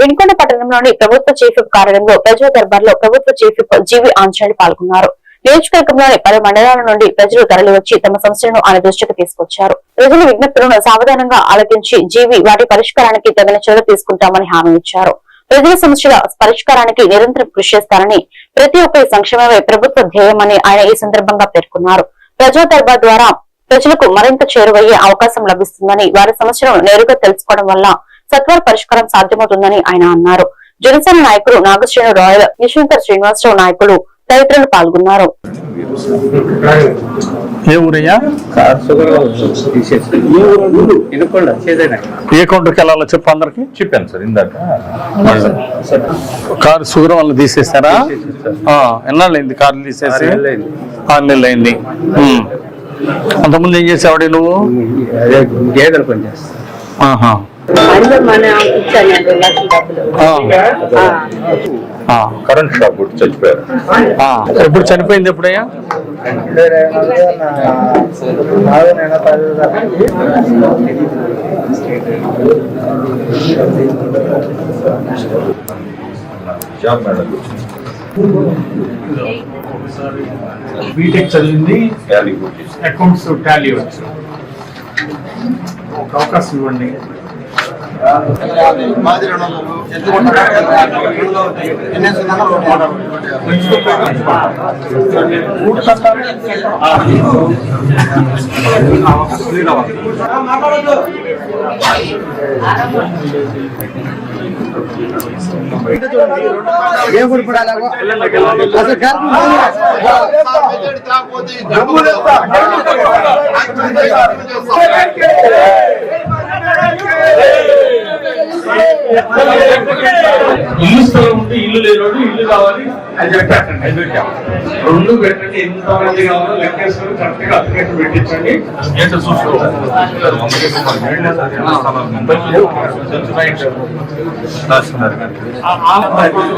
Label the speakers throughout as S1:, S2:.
S1: వినుకొండ పట్టణంలోని ప్రభుత్వ chief whip కార్యాలయంలో ప్రజా దర్బార్లో ప్రభుత్వ చీఫ్ జీవి ఆంజనేయులు పాల్గొన్నారు. నియోజకవర్గంలోని పలు మండలాల నుండి ప్రజలు తరలివచ్చి తమ సమస్యలను ఆయన దృష్టికి తీసుకొచ్చారు. ప్రజల విజ్ఞప్తులను సావధానంగా ఆలకించి జీవి వాటి పరిష్కారానికి తగిన చర్య తీసుకుంటామని హామీ ఇచ్చారు. ప్రజల సమస్యల పరిష్కారానికి నిరంతరం కృషి చేస్తారని ప్రతి ఒక్కరి సంక్షేమమే ప్రభుత్వ ధ్యేయమని ఆయన ఈ సందర్భంగా పేర్కొన్నారు. ప్రజా దర్బార్ ద్వారా ప్రజలకు మరింత చేరువయ్యే అవకాశం లభిస్తుందని వారి సమస్యలను నేరుగా తెలుసుకోవడం వల్ల సత్వర పరిష్కారం సాధ్యమవుతుందని ఆయన అన్నారు. జనసేన నాయకులు నాగశ్రేణు రాయల్ యశ్వంతర్ శ్రీనివాసరావు నాయకులు తదితరులు పాల్గొన్నారు.
S2: ఏ ఊరయ్యా? ఏ కౌంటర్కి వెళ్ళాలో చెప్పు అందరికి.
S3: చెప్పాను సార్ ఇందాక.
S2: కారు షుగర్ వల్ల తీసేస్తారా ఆ, ఎన్నాళ్ళు అయింది కార్లు తీసేసి?
S4: ఆరు నెలలు అయింది.
S2: అంతకుముందు ఏం చేసేవాడి నువ్వు?
S4: గేదెలు పనిచేస్తా
S3: కరెంట్ షాక్ కొట్టి చచ్చిపోయారు.
S2: ఎప్పుడు చనిపోయింది ఎప్పుడయ్యా?
S3: Job madam.
S5: బీటెక్ చదివింది. అకౌంట్స్ టాలీ వచ్చు ఒక అవకాశం ఇవ్వండి. మాది రెండు వందలు ఎంత ఏ కూడా అసలు డబ్బులు ఇల్లు స్థలం ఉంటే ఇల్లు లేనోడు ఇల్లు కావాలి అది పెట్టండి అది పెట్టాం రెండు పెట్టండి ఎంత మంది కావాలో లెక్కేసుకొని కరెక్ట్గా అప్లికేషన్ పెట్టించండి ఏంటో ఆ- ఆ ప్రపోజల్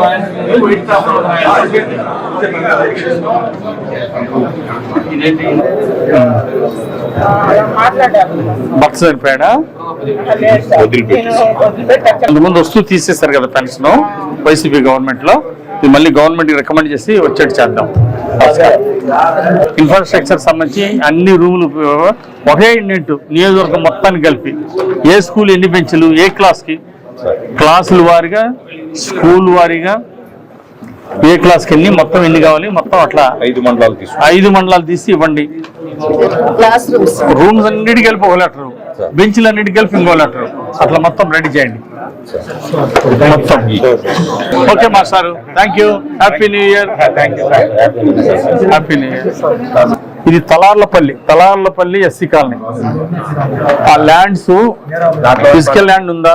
S5: రాయండి, వెయిట్ టాప్ రాయండి. ఇదేంటి
S2: భర్త చనిపోయాడా అంతకుముందు వస్తూ తీసేస్తారు కదా పెన్షన్ వైసీపీ గవర్నమెంట్లో. ఇది మళ్ళీ గవర్నమెంట్ రికమెండ్ చేసి వచ్చేట్టు చేద్దాం. ఇన్ఫ్రాస్ట్రక్చర్ సంబంధించి అన్ని రూములు ఒకే ఇండెంట్ నియోజకవర్గం మొత్తానికి కలిపి. ఏ స్కూల్ ఎన్ని బెంచ్లు ఏ క్లాస్కి క్లాసుల వారీగా స్కూల్ వారీగా ఏ క్లాస్కి ఎన్ని మొత్తం ఎన్ని కావాలి మొత్తం అట్లా
S3: ఐదు మండలాలు తీసుకు.
S2: ఐదు మండలాలు తీసి ఇవ్వండి.
S6: క్లాస్ రూమ్స్
S2: రూమ్స్ అన్నిటికి కలిపి ఒక లెటర్ బెంచ్లు అన్నిటికి కలిపి ఇంకో లెటర్. అట్లా మొత్తం రెడీ చేయండి. మొత్తం. ఓకే మా sir. Thank you happy new year happy new year ఇది తలార్లపల్లి తలార్లపల్లి ఎస్సీ కాలనీ. ఆ ల్యాండ్స్ ఫిజికల్ ల్యాండ్ ఉందా?